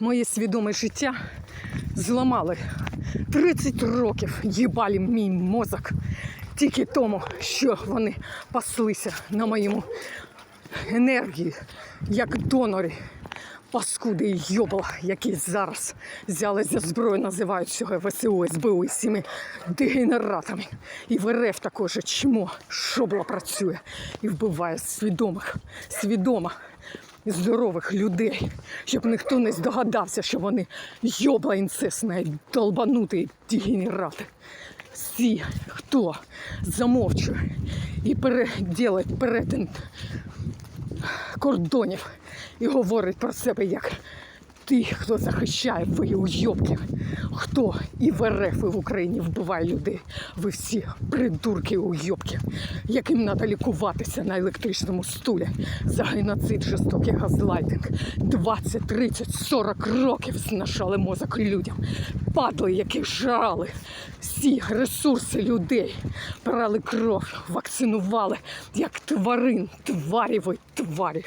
моє свідоме життя зламали 30 років їбалі мій мозок тільки тому, що вони паслися на моєму енергії, як донори. Паскуди і йобла, які зараз взяли за зброю, називають цього ВСУ, СБУ і всіми дегенератами. І в РФ також чмо шобла працює і вбиває свідомих, свідомо здорових людей, щоб ніхто не здогадався, що вони йобла інцесне, долбанутий дегенерати. Всі, хто замовчує і переділить перетин кордонів і говорить про себе як ті, хто захищає ви уйобки, хто і в РФ, і в Україні вбиває людей. Ви всі придурки уйобки, яким треба лікуватися на електричному стулі за геноцид, жорстокий газлайтинг. 20, 30, 40 років знашали мозок людям. Падли, які жрали всі ресурси людей, брали кров, вакцинували як тварин, тварі ви тварі.